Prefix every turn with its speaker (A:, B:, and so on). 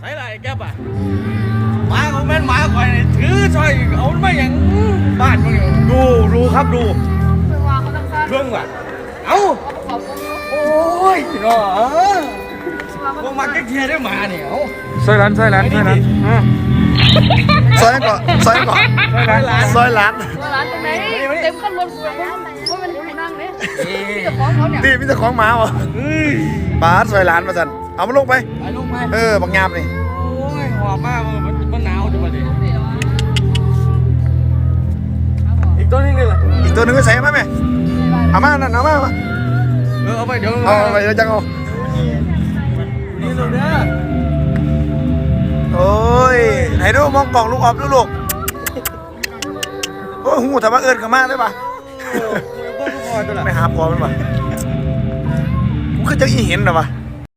A: ใส่ไรแกป่ะหมาของแม่นหมาควายนี่ถือช่อยเอามาอย่างบ้านมึงอยู่ดูดูครับดู
B: คือว่าเขาต้องสร้าง
A: เครื่องว่ะเอ้า
B: ขอบคุณ
A: โอ้ยเนาะเออพวกมาแก๊กเทียได้หมาเนี่ยเอ้า
C: ซอยร้านซอยร้านซอยร้านอ่า
D: ซอยก่อนซอยก่อน
C: ซอยร้าน
D: ซอยร้าน
B: ว่าร้านตรงไหนเต็มขั้นรถกูว่ามันไปนั่งเนี่ยที่เจ้าของเขาเนี่ย
D: นี่มีแต่ของหมาวะ
A: เฮ้ย
D: ปลาซอยร้านมาสันเอามาลงไป
A: ไปลงไป
D: เออบางยามนี่
A: โอ้ยหอบมากมันมันหนาวจังวะดิอีกตัวนึงเลยล่ะ
D: อีกตัวหนึงก็ใส่มาไหมเอามานั่นเอามาเอามา
A: เออเอาไปเดี๋ยว
D: เอาไปแล้วจังเอา
A: นี่เลยเด้อ
D: โอ้ยไหนดูมองกล่องลูกออฟดูลูกโอ้หูแต่ว่าเอิญเขามาได้ปะ
A: เออเพิ่งพอตัวละ
D: ไม่หาพอมันปะ กูคือจะ